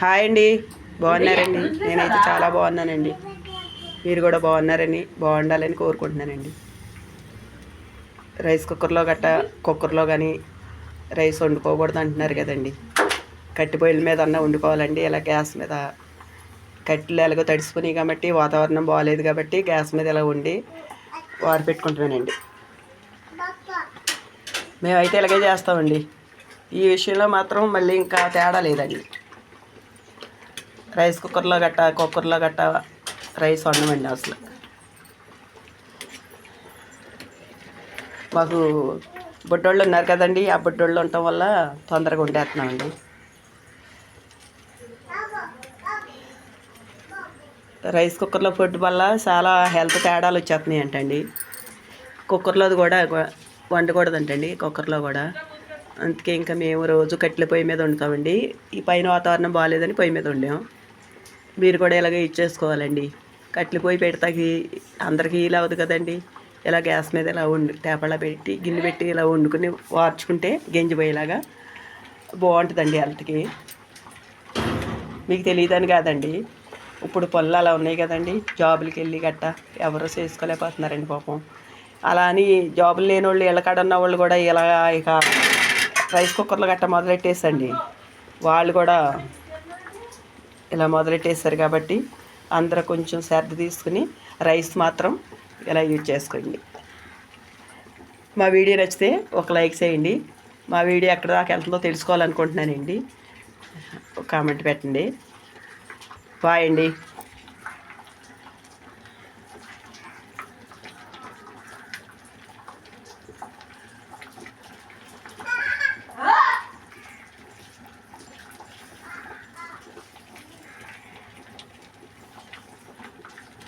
Hi అండి. బాగున్నారండి. నేనైతే చాలా బాగున్నానండి. మీరు కూడా బాగున్నారని బాగుండాలని కోరుకుంటున్నానండి. రైస్ కుక్కర్లో గట్ట కుక్కర్లో కానీ రైస్ వండుకోకూడదు అంటున్నారు కదండి. కట్టి పొయ్యిల మీద అన్న వండుకోవాలండి. ఇలా గ్యాస్ మీద కట్టెలు ఎలాగో తడిసిపోయినాయి కాబట్టి వాతావరణం బాగాలేదు కాబట్టి గ్యాస్ మీద ఇలా వండి వారు పెట్టుకుంటున్నానండి. మేమైతే ఇలాగే చేస్తామండి. ఈ విషయంలో మాత్రం మళ్ళీ ఇంకా తేడా లేదండి. రైస్ కుక్కర్లో గట్ట కుక్కర్లో గట్ట రైస్ వండమండి అసలు. మాకు బుడ్డోళ్ళు ఉన్నారు కదండి ఆ బుడ్డోళ్ళు ఉండటం వల్ల తొందరగా వండేస్తున్నామండి. రైస్ కుక్కర్లో ఫుడ్ వల్ల చాలా హెల్త్ తేడాలు వచ్చేస్తున్నాయి అంటండి కుక్కర్లో కూడా వండకూడదంటండి కుక్కర్లో కూడా. అందుకే ఇంకా మేము రోజు కట్టెల పొయ్యి మీద వండుతామండి. ఈ పైన వాతావరణం బాగాలేదని పొయ్యి మీద వండాం. మీరు కూడా ఇలాగే ఇచ్చేసుకోవాలండి. కట్లు పోయి పెడతాకి అందరికీ ఇలా అవ్వదు కదండి. ఇలా గ్యాస్ మీద ఇలా వండు టేపలా పెట్టి గిన్నె పెట్టి ఇలా వండుకుని వార్చుకుంటే గెంజిపోయేలాగా బాగుంటుందండి హెల్త్కి. మీకు తెలియదని కాదండి. ఇప్పుడు పళ్ళు అలా ఉన్నాయి కదండి. జాబులకి వెళ్ళి గట్ట ఎవరో చేసుకోలేకపోతున్నారండి పాపం. అలా అని జాబులు లేని వాళ్ళు ఇళ్ళకాడ ఉన్న వాళ్ళు కూడా ఇలా ఇక రైస్ కుక్కర్లు గట్ట మొదలెట్టేసండి. వాళ్ళు కూడా ఇలా మొదలెట్టేశారు కాబట్టి అందరూ కొంచెం శ్రద్ధ తీసుకుని రైస్ మాత్రం ఇలా యూజ్ చేసుకోండి. మా వీడియో నచ్చితే ఒక లైక్ చేయండి. మా వీడియో ఎక్కడ దాకా వెళ్తుందో తెలుసుకోవాలనుకుంటున్నానండి. ఒక కామెంట్ పెట్టండి. బాయ్ అండి.